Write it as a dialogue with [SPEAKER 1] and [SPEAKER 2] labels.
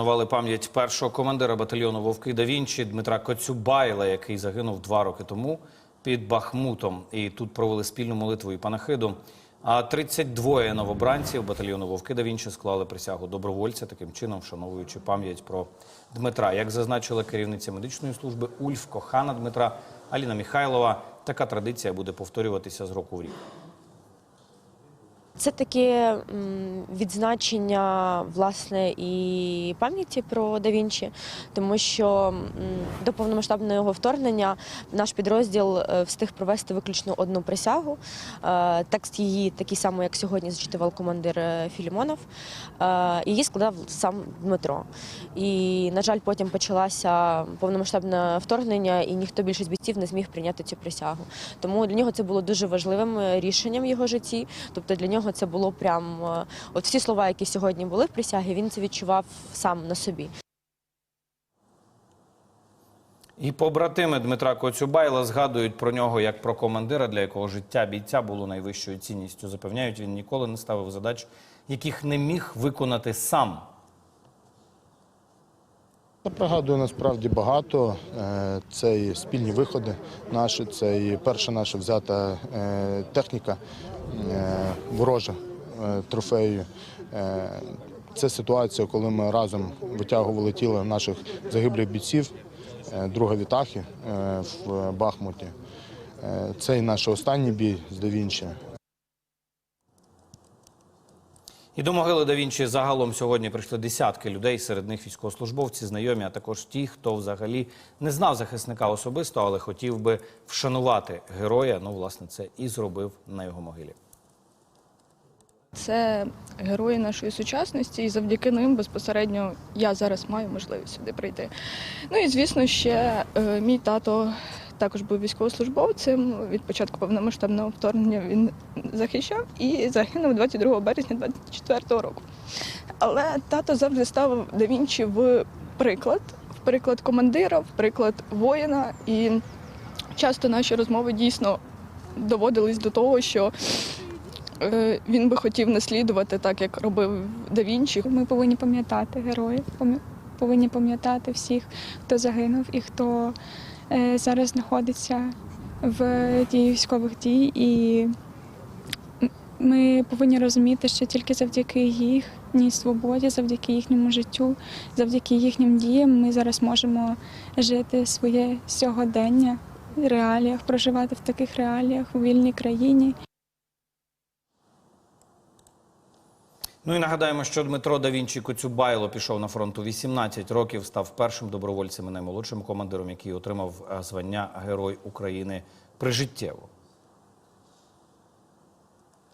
[SPEAKER 1] Вшанували пам'ять першого командира батальйону Вовки да Вінчі Дмитра Коцюбайла, який загинув два роки тому під Бахмутом. І тут провели спільну молитву і панахиду. А 32 новобранців батальйону Вовки да Вінчі склали присягу добровольця, таким чином вшановуючи пам'ять про Дмитра. Як зазначила керівниця медичної служби Ульф, кохана Дмитра Аліна Міхайлова, така традиція буде повторюватися з року в рік.
[SPEAKER 2] Це таке відзначення власне і пам'яті про да Вінчі, тому що до повномасштабного його вторгнення наш підрозділ е, встиг провести виключно одну присягу. Е, Текст її такий самий, як сьогодні зачитував командир е, Філімонов. Її складав сам Дмитро. І, на жаль, потім почалося повномасштабне вторгнення, і ніхто більше з бійців не зміг прийняти цю присягу. Тому для нього це було дуже важливим рішенням в його житті. Тобто для нього це було прям е, от всі слова, які сьогодні були в присягі, він це відчував сам на собі.
[SPEAKER 1] І побратими Дмитра Коцюбайла згадують про нього як про командира, для якого життя бійця було найвищою цінністю. Запевняють, він ніколи не ставив задач, яких не міг виконати сам.
[SPEAKER 3] Пригадую насправді багато. Е, Це і спільні виходи наші, це і перша наша взята е, техніка е, ворожа трофею. Це ситуація, коли ми разом витягували тіло наших загиблих бійців, друга Вітахи в Бахмуті. Це і наш останній бій з Да Вінчі.
[SPEAKER 1] І до могили да Вінчі загалом сьогодні прийшли десятки людей, серед них військовослужбовці, знайомі, а також ті, хто взагалі не знав захисника особисто, але хотів би вшанувати героя. Ну, власне, це і зробив на його могилі.
[SPEAKER 4] Це герої нашої сучасності, і завдяки ним безпосередньо я зараз маю можливість сюди прийти. Ну і звісно, ще е, мій тато також був військовослужбовцем. Від початку повномасштабного вторгнення він захищав і загинув 22 березня 24 року. Але тато завжди ставив да Вінчі в приклад, в приклад командира, в приклад воїна. І часто наші розмови дійсно доводились до того, що Е, Він би хотів наслідувати так, як робив Да Вінчі.
[SPEAKER 5] Ми повинні пам'ятати героїв, повинні пам'ятати всіх, хто загинув і хто зараз знаходиться в дії військових дій. І ми повинні розуміти, що тільки завдяки їхній свободі, завдяки їхньому життю, завдяки їхнім діям ми зараз можемо жити своє сьогодення в реаліях, проживати в таких реаліях у вільній країні.
[SPEAKER 1] Ну і нагадаємо, що Дмитро да Коцюбайло пішов на фронт у 18 років, став першим добровольцем і наймолодшим командиром, який отримав е, звання Герой України прижиттєво.